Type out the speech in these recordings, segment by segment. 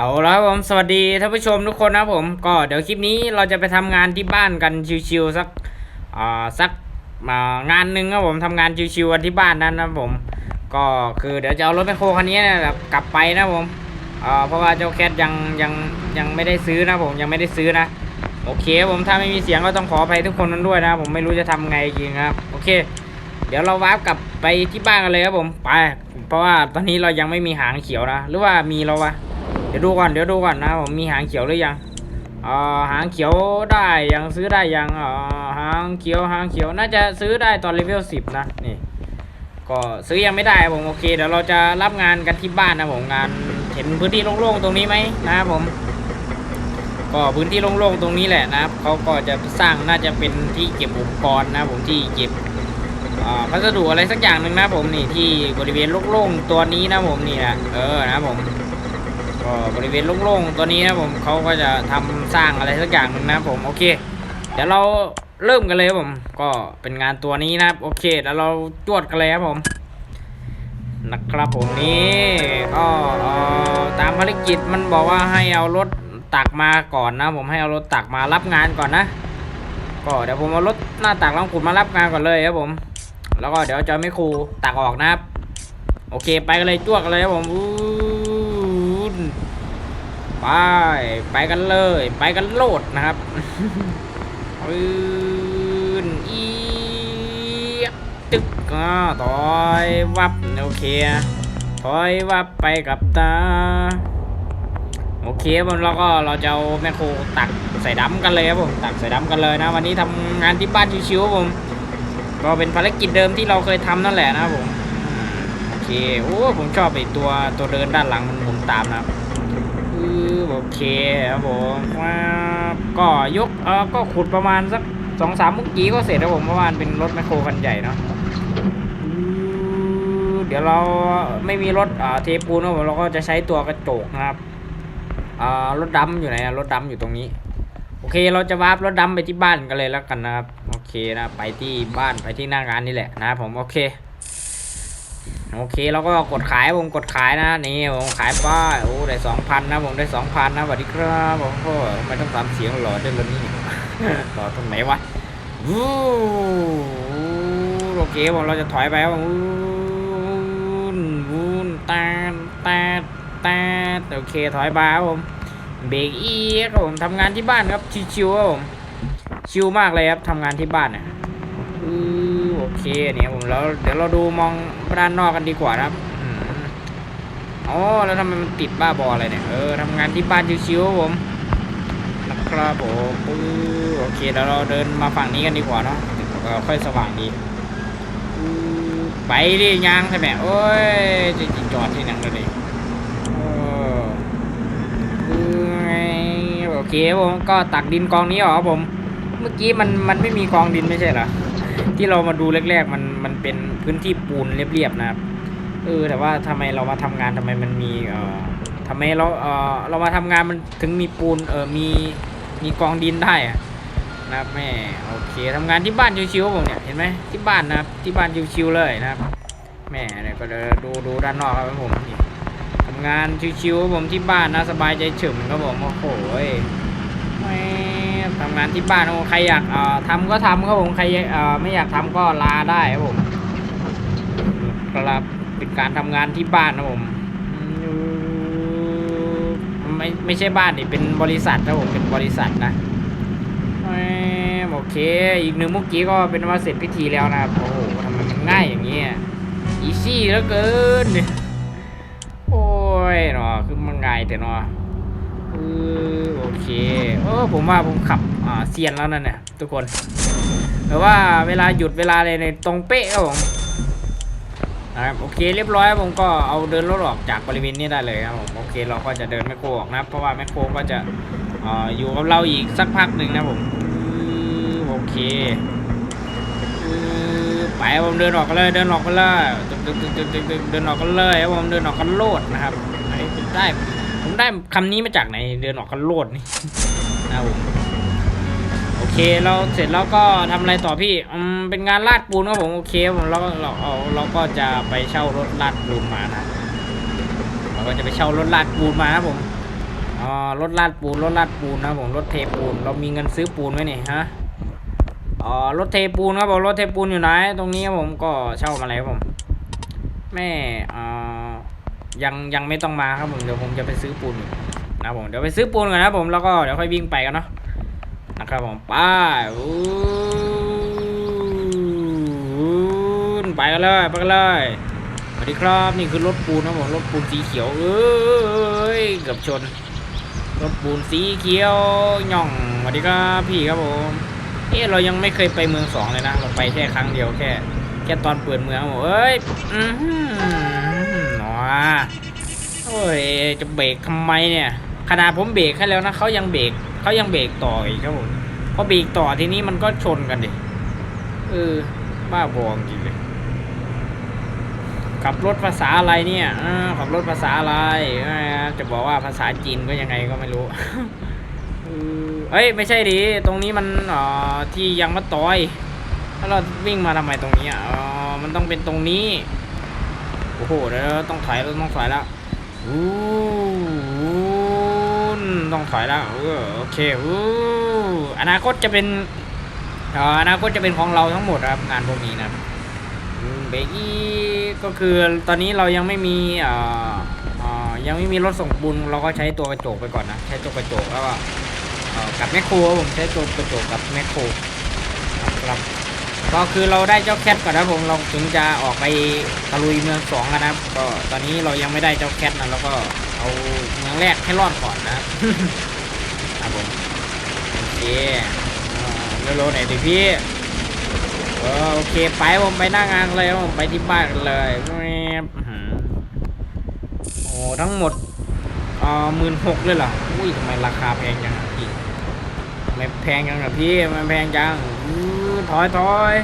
เอาละครับผมสวัสดีท่านผู้ชมทุกคนนะผมก็เดี๋ยวคลิปนี้เราจะไปทำงานที่บ้านกันชิวๆสักอ่าสักางานหนึ่งครับผมทำงานชิวๆกันที่บ้านนั้นนะผม ก็คือเดี๋ยวจะเอารถแมคโครคันนี้นะแบบกลับไปนะผมอ่าเพราะว่าเจ้าแคทยังยังยังไม่ได้ซื้อนะผมยังไม่ได้ซื้อนะโอเคผมถ้าไม่มีเสียงก็ต้องขออภัยทุกคนนั้นด้วยนะ ผมไม่รู้จะทำไงจริงครับโอเค เดี๋ยวเราวาร์ปกลับไปที่บ้านกันเลยครับผมไปเพราะว่าตอนนี้เรายังไม่มีหางเขียวนะ หรือว่ามีเราวะ เดี๋ยวดูก่อนเดี๋ยวดูก่อนนะผมมีหางเขียวหรือยังเอ่อหางเขียวได้ยังซื้อได้ยังอ่อหางเขียวหางเขียวน่าจะซื้อได้ตอนเลเวลสิบนะนี่ก็ซื้อยังไม่ได้ผมโอเคเดี๋ยวเราจะรับงานกันที่บ้านนะผมงานเห็นพื้นที่โล่งๆตรงนี้ไหมนะครับผม ก็พื้นที่โล่งๆตรงนี้แหละนะครับเขาก็จะสร้างน่าจะเป็นที่เก็บอุปกรณ์นะผมที่เก็บอ่าพัสดุอะไรสักอย่างหนึ่งนะผมนี่ที่บริเวณโล่งๆตัวนี้นะผมนี่นะเออนะผม ก็บริเวณโล่งๆตัวนี้นะผมเขาก็จะทำสร้างอะไรสักอย่างหนึงนะผมโอเค เดี๋ยวเราเริ่มกันเลยครับผม ก็เป็นงานตัวนี้นะโอเคเดี๋ยวเราจวดกันเลยครับผมนะครับผมนี่ก็ตามภารกิจมันบอกว่าให้เอารถตักมาก่อนนะ ผมให้เอารถตักมารับงานก่อนนะ ก็เดี๋ยวผมเอารถหน้าตักลองขุดมารับงานก่อนเลยครับผม แล้วก็เดี๋ยวจะไม่ครูตักออกนะครับ โอเคไปกันเลยจ้วกกันเลยครับผมอู้ ไป ไปกันเลย ไปกันโลดนะครับปืนอียะตึกอ่าถอยวับโอเคถอยวับไปกับตา โอเคผมแล้วก็เราจะเอาแมคโครตักใส่ดำกันเลยครับผมตักใส่ดำกันเลยนะ วันนี้ทำงานที่บ้านชิวๆผมก็เป็นภารกิจเดิมที่เราเคยทำนั่นแหละนะครับผมโอเคโอ้ผมชอบไอตัวตัวเดินด้านหลังมันผมตามนะครับ โอเคครับผมว้าวก็ยกเออก็ขุดประมาณสักสองสามมุกกี้ก็เสร็จแล้วผมเพระว่ามันเป็นรถแมคโครคันใหญ่เนาะเดี๋ยวเราไม่มีรถอ่าเทปูนนะผมเราก็จะใช้ตัวกระจกนะครับรถดำอยู่ไหนรถดำอยู่ตรงนี้ โอเคเราจะวาร์ปรถดำไปที่บ้านกันเลยแล้วกันนะครับ โอเคนะไปที่บ้านไปที่หน้างานนี่แหละนะผมโอเค โอเคเราก็กดขายผมกดขายนะนี่ผมขายป้ายโอ้ได้สองพันนะผมได้สองพันนะสวัสดีครับผมโอ้ทำไม่ต้องตามเสียงหล่อด้วยล่ะนี่หล่อตรงไหนวะวู้โอเคผมเราจะถอยไปวู้นวู้นตนแตนแตนโอเคถอยไปครับผมเบรกอีกครับผมทำงานที่บ้านครับชิวๆครับผมชิวมากเลยครับทำงานที่บ้านเนี่ยอื เคเนี่ยผมแล้วเดี๋ยวเราดูมองด้านนอกกันดีกว่านะครับอ๋อแล้วทำไมมันติดบ้าบออะไรเนี่ยเออทำงานที่บ้านชิวๆผมนะครับผมปื้อโอเคเดี๋ยวเราเดินมาฝั่งนี้กันดีกว่าเนาะเออค่อยสว่างดีไปดิยางใช่ไหมโอ้ยจะจอดที่ไหนเลยดิเออโอเคผมก็ตักดินกองนี้หรอผม เมื่อกี้มันมันไม่มีกองดินไม่ใช่เหรอ ที่เรามาดูแรกๆมันมันเป็นพื้นที่ปูนเรียบๆนะครับเออแต่ว่าทำไมเรามาทำงานทำไมมันมีเอ่อทำไมเราเอ่อเรามาทำงานมันถึงมีปูนเออมีมีกองดินได้อะนะครับแม่โอเคทำงานที่บ้านชิวๆผมเนี่ยเห็นไหมที่บ้านนะครับที่บ้านชิวๆเลยนะครับแม่เนี่ยก็เดี๋ยวดูดูด้านนอกครับผมทำงานชิวๆผมที่บ้านนะสบายใจฉึ่มครับผมโอ้โหำงานที่บ้านโอ้ใครอยากทำก็ทำครับผมใครไม่อยากทำก็ลาได้ครับผมครับเป็นการทำงานที่บ้านนะผมอืมไม่ไม่ใช่บ้านนี่เป็นบริษัทครับผมเป็นบริษัทนะโอเค อีกหนึ่งเมื่อกี้ก็เป็นว่าเสร็จพิธีแล้วนะครับโอ้โหทำไมมันง่ายอย่างนี้อีซี่เหลือเกินโอ้ยเนาะคือมันง่ายแต่เนาะ โอเคเออผมว่าผมขับอ่าเซียนแล้วนั่นเนี่ยทุกคนแต่ว่าเวลาหยุดเวลาอะไรในตรงเป๊ะครับผมนะครับโอเคเรียบร้อยผมก็เอาเดินรถออกจากบริเวณนี้ได้เลยครับผมโอเคเราก็จะเดินแมคโครออกนะครับเพราะว่าแมคโครก็จะออยู่กับเราอีกสักพักหนึ่งนะผมโอเคไปผมเดินออกกันเลยเดินออกกันเลยตึกตึกตึกตึกตึกตึกเดินออกกันเลยผมเดินออกกันโลดนะครับอันได้ ผมได้คำนี้มาจากไหนเดินออกกันโลดนี่นะผมโอเคเราเสร็จแล้วก็ทำอะไรต่อพี่อืมเป็นงานลาดปูนครับผมโอเคผมเราเราเอาเราก็จะไปเช่ารถลาดปูนมานะเราก็จะไปเช่ารถลาดปูนมานะครับผมอ๋อรถลาดปูนรถลาดปูนนะผมรถเทปูน เรามีเงินซื้อปูนไหมเนี่ยฮะอ๋อรถเทปูนครับผมรถเทปูนอยู่ไหนตรงนี้ครับผมก็เช่ามาแล้วผมแม่อ่า ยังยังไม่ต้องมาครับผมเดี๋ยวผมจะไปซื้อปูนนะผมเดี๋ยวไปซื้อปูนก่อนนะผมแล้วก็เดี๋ยวค่อยวิ่งไปกันเนาะนะครับผมไปไปกันเลยไปกันเลยสวัสดีครับนี่คือรถปูนนะผมรถปูนสีเขียวเอ้ยเกือบชน รถปูนสีเขียวย่องสวัสดีครับพี่ครับผมเอ๊ะเรายังไม่เคยไปเมืองสองเลยนะเราไปแค่ครั้งเดียวแค่ แค่ตอนเปิดเมืองผมเอ้ยอือ หือหนอโอ้ยจะเบรกทำไมเนี่ยขนาดผมเบรกให้แล้วนะเขายังเบรกเขายังเบรกต่ออีกครับผมพอเบรกต่อทีนี้มันก็ชนกันดิเออบ้าบอจริงเลยขับรถภาษาอะไรเนี่ยอขับรถภาษาอะไรจะบอกว่าภาษาจีนก็ยังไงก็ไม่รู้เอ้ยไม่ใช่ดิตรงนี้มันอ่อที่ยังมาต่อยถ้าเราวิ่งมาทำไมตรงนี้อะอ๋อมันต้องเป็นตรงนี้ โอ้โหเดี๋ยวต้องถอยเราต้องถอยแล้วอู้หูต้องถอยแล้วโอเคอู้อนาคตจะเป็นอนาคตจะเป็นของเราทั้งหมดครับงานพวกนี้นะเบกอีก็คือตอนนี้เรายังไม่มีออยังไม่มีรถส่งบุญเราก็ใช้ตัวกระจกไปก่อนนะใช้ตัวกระจกแล้วก็กับแมคโครผมใช้ตัวกระจกกับแมคโครครับ ก็คือเราได้เจ้าแคทก่อนนะผมเราถึงจะออกไปตะลุยเมืองสองกันนะครับ ก็ตอนนี้เรายังไม่ได้เจ้าแคทนะเราก็เอาเมืองแรกให้รอดก่อนนะครับผมโอเคเร็วๆหน่อยดิพี่โอเคไปผมไปหน้างานเลยผมไปที่บ้านกันเลยแม่บอื้อหือโอ้ทั้งหมดเอ่อหมื่นหกเลยเหรออุ้ยทำไมราคาแพงจังพี่ไม่แพงจังนะพี่มันแพงจัง ถอยถอย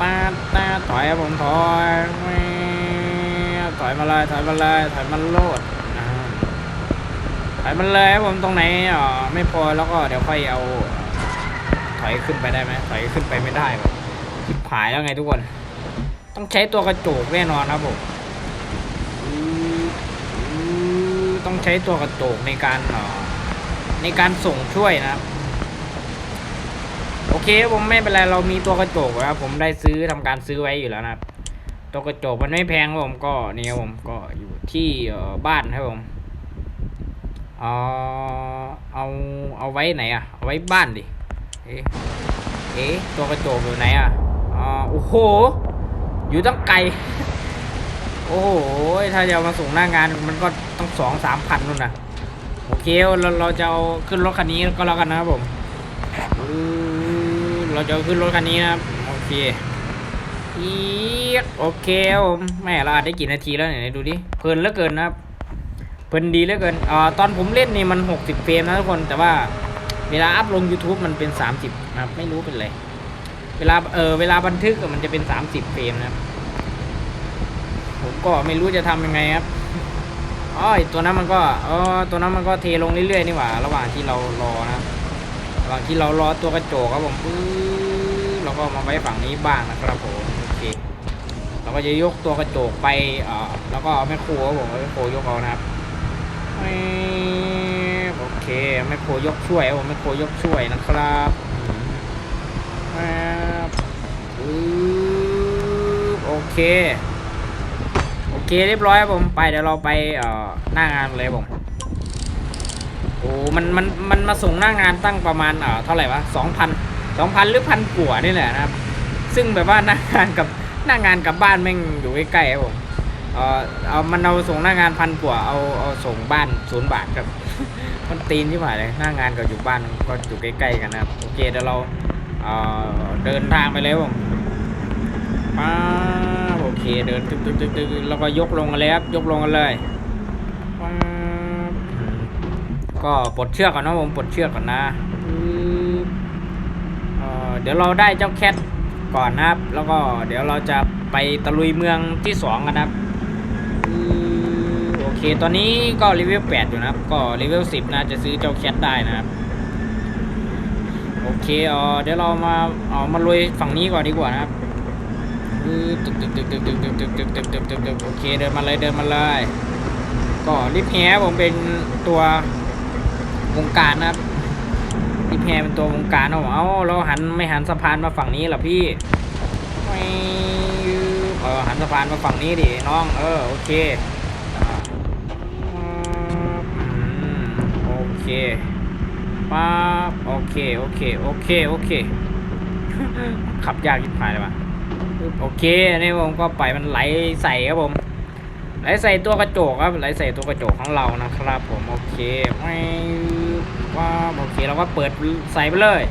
ตาตาถอยผมถอยถอยมาเลยถอยมาเลยถอยมาโลดถอยมาเลยผมตรงไหนอ่อไม่พอแล้วก็เดี๋ยวค่อยเอา ถอยขึ้นไปได้ไหมถอยขึ้นไปไม่ได้แบบทิบหายแล้วไงทุกคน ต้องใช้ตัวกระจกแน่นอนครับผมต้องใช้ตัวกระจกในการในการส่งช่วยนะครับ โอเคผมไม่เป็นไรเรามีตัวกระจกนะครับผมได้ซื้อทำการซื้อไว้อยู่แล้วนะครับตัวกระจกมันไม่แพงครับผมก็นี่ครับผมก็อยู่ที่บ้านครับผมเอาเอาเอาไว้ไหนอะเอาไว้บ้านดิเอ๊ะเอ๊ะตัวกระจกอยู่ไหนอะอ่าโอ้โห อยู่ตั้งไกลโอ้โหถ้าจะามาส่งหน้างานมันก็ต้องสองสามพันนู่นนะโอเคเราเราจะเอาขึ้นรถคันนี้ก็แล้วกันนะครับผมอือ เราจะขึ้นรถคันนี้นะครับ โอเคอีกโอเคผมแม่เราอาจได้กี่นาทีแล้วเนี่ยไหนดูดิ เพลินเหลือเกินนะครับ เพลินดีเหลือเกินอ่าตอนผมเล่นนี่มัน 60 เฟรมนะทุกคน แต่ว่าเวลาอัพลง YouTube มันเป็น 30นะครับ ไม่รู้เป็นไร เวลาเออเวลาบันทึกมันจะเป็น 30 เฟรมนะครับ ผมก็ไม่รู้จะทำยังไงครับอ๋อตัวนั้นมันก็อ๋อตัวนั้นมันก็เทลงเรื่อยๆนี่หว่า ระหว่างที่เรารอนะ ระหว่างที่เรารอตัวกระจกครับผมปื๊ดเราก็มาไว้ฝั่งนี้บ้างนะครับผมโอเคเราก็จะยกตัวกระจกไปเอ่อแล้วก็เอาแม่ครัวครับผมแม่ครัวยกเอานะครับโอเคแม่ครัวยกช่วยครับผมแม่ครัวยกช่วยนะครับโอเค โอเคเรียบร้อยครับผมไปเดี๋ยวเราไปเอ่อหน้างานเลยครับผม มันมันมันมาส่งหน้างานตั้งประมาณเอ่อเท่าไหร่วะสองพันสองพันหรือพันกว่านี่แหละนะครับ ซึ่งแบบว่าหน้างานกับหน้างานกับบ้านแม่งอยู่ใกล้ๆครับผมเออเอามันเอาส่งหน้างานพันกว่าเอาเอาส่งบ้านศูนย์บาทครับ มันตีนที่หมายเลยหน้างานกับอยู่บ้านก็อยู่ใกล้ๆกันนะครับโอเคเดี๋ยวเราเอ่อเดินทางไปเลยผมป้าโอเคเดินตึกตึกตึกตึกแล้วก็ยกลงกันเลยครับยกลงกันเลยป๊า ก็ปลดเชือกก่อนนะผมปลดเชือกก่อนนะเดี๋ยวเราได้เจ้าแคทก่อนนะครับ แล้วก็เดี๋ยวเราจะไปตะลุยเมืองที่สองกันนะครับโอเค ตอนนี้ก็เลเวลแปดอยู่นะครับ ก็เลเวลสิบนะจะซื้อเจ้าแคทได้นะครับ โอเคเออเดี๋ยวเรามาเอามาลุยฝั่งนี้ก่อนดีกว่านะครับตึกตึกตึกตึกตึกตึกตึกตึกตึกตึกตึกโอเคเดินมาเลยเดินมาเลย ก็ลิฟแฮร์ผมเป็นตัว วงการนะครับลิฟต์แฮร์เป็นตัววงการนะผมเอาเราหันไม่หันสะพานมาฝั่งนี้หรอพี่ไม่เออหันสะพานมาฝั่งนี้ดิน้องเออโอเคโอเคป๊าบโอเคโอเคโอเคโอเค ขับยากยิ่งพายเลยว่ะโอเคนนี้ผมก็ไปมันไหลใส่ครับผมไหลใส่ตัวกระจกครับไหลใส่ตัวกระจกของเรานะครับ ผมโอเคไม่ ว่าโอเคเราก็เปิดใส่ไปเลย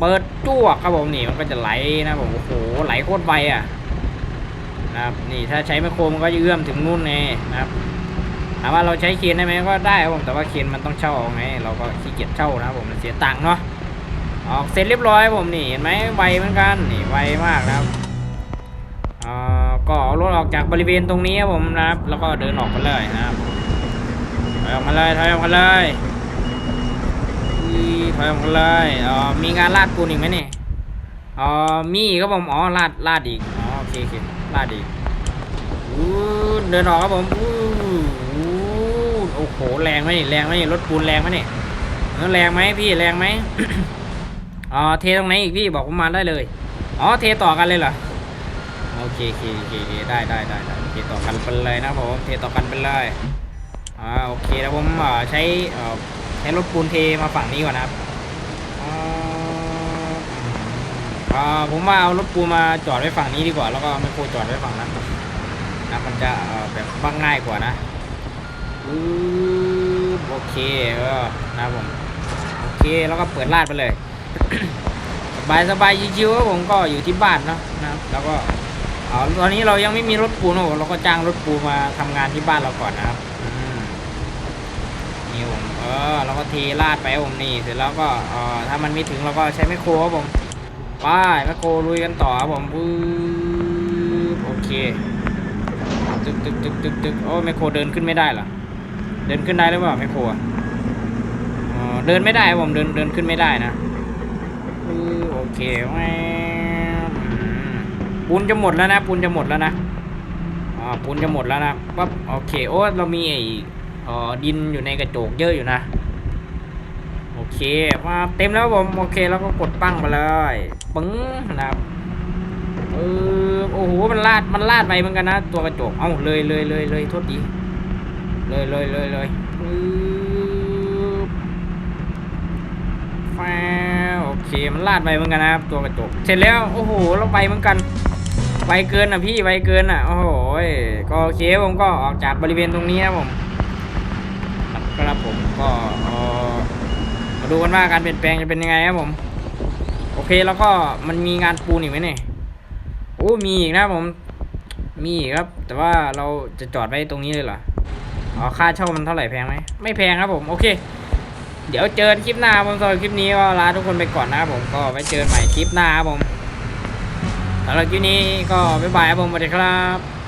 เปิดจ้วกครับผมนี่มันก็จะไหลนะผมโอ้โหไหลโคตรไวอะนะครับนี่ถ้าใช้ไมโครมันก็จะเอื้อมถึงนู่นไงนะครับถามว่าเราใช้เคนได้ไหมก็ได้ครับผมแต่ว่าเคนมันต้องเช่าไงเราก็ขี้เกียจเช่านะครับผมมันเสียตังค์เนาะออกเสร็จเรียบร้อยผมนี่เห็นไหมไวเหมือนกันนี่ไวมากนะครับเอ่อก็เอารถออกจากบริเวณตรงนี้ครับผมนะครับ แล้วก็เดินออกมาเลยนะครับถอยออกมาเลยถอยออกมาเลย ถอยออกมาเลยอ่อมีงานลาดปูนอีกไหมเนี่ยอ่อมีครับผมอ๋อลาดลาดอีกอ๋อโอเคโอเคลาดอีกอู้เดินออกครับผมอู้หูโอ้โหแรงไหมนี่แรงไหมนี่รถปูนแรงไหมนี่แรงไหมพี่แรงไหมอ๋อเทตรงไหนอีกพี่บอกผมมาได้เลยอ๋อเทต่อกันเลยเหรอโอเคโอเคโอเคได้ได้ได้ได้เทต่อกันไปเลยนะผมเทต่อกันไปเลยอ่าโอเคแล้วผมใช้อ่อ ใช้รถปูนเทมาฝั่งนี้ก่อนนะครับอ่าผมว่าเอารถปูมาจอดไว้ฝั่งนี้ดีกว่า แล้วก็ไมโครจอดไว้ฝั่งนั้นนะมันจะแบบบ้างง่ายกว่านะอือโอเคเออนะครับผมโอเคแล้วก็เปิดลาดไปเลย สบายสบายชิวๆผมก็อยู่ที่บ้านเนาะนะแล้วก็เอตอนนี้เรายังไม่มีรถปูนะเราก็จ้างรถปูมาทำงานที่บ้านเราก่อนนะครับ อเอเราก็เทลาดไปผมนี่เสร็จแล้วก็เออถ้ามันไม่ถึงเราก็ใช้แมคโครครับผมไปแมคโครลุยกันต่อครับผมปึ๊บโอเคตึกตึกตึกตึกตึกโอ้แมคโครเดินขึ้นไม่ได้เหรอเดินขึ้นได้หรือเปล่าแมคโครเดินไม่ได้ผมเดินเดินขึ้นไม่ได้นะโอเคแม่ปูนจะหมดแล้วนะปูนจะหมดแล้วนะอ่าปูนจะหมดแล้วนะปั๊บโอเคโอ้เรามีไอ อ่อดินอยู่ในกระจกเยอะอยู่นะ โอเคมาเต็มแล้วผมโอเคแล้วก็กดปั้งมาเลยปึ้งนะครับเออโอ้โหมันลาดมันลาดไปเหมือนกันนะ ตัวกระจกเอ้าเลยเลยเลยเลยโทษดีเลยเลยเลยเลยปึ๊บแฟโอเคมันลาดไปเหมือนกันนะครับตัวกระจก เสร็จแล้วโอ้โหเราไปเหมือนกันไวเกินอะพี่ไวเกินอะโอ้โหก็โอเคผมก็ออกจากบริเวณตรงนี้นะผม ครับผมก็มาดูกันว่าการเปลี่ยนแปลงจะเป็นยังไงครับผม โอเคแล้วก็มันมีงานปูนอีกไหมเนี่ยโอ้มีอีกนะผม มีอีกครับ แต่ว่าเราจะจอดไว้ตรงนี้เลยเหรออ๋อค่าเช่ามันเท่าไหร่แพงไหมไม่แพงครับผมโอเค เดี๋ยวเจอกันคลิปหน้าผมสำหรับคลิปนี้ก็ลาทุกคนไปก่อนนะครับผมก็ไว้เจอกันใหม่คลิปหน้าครับผมสำหรับคลิปนี้ก็บ๊ายบายครับผมสวัสดีครับ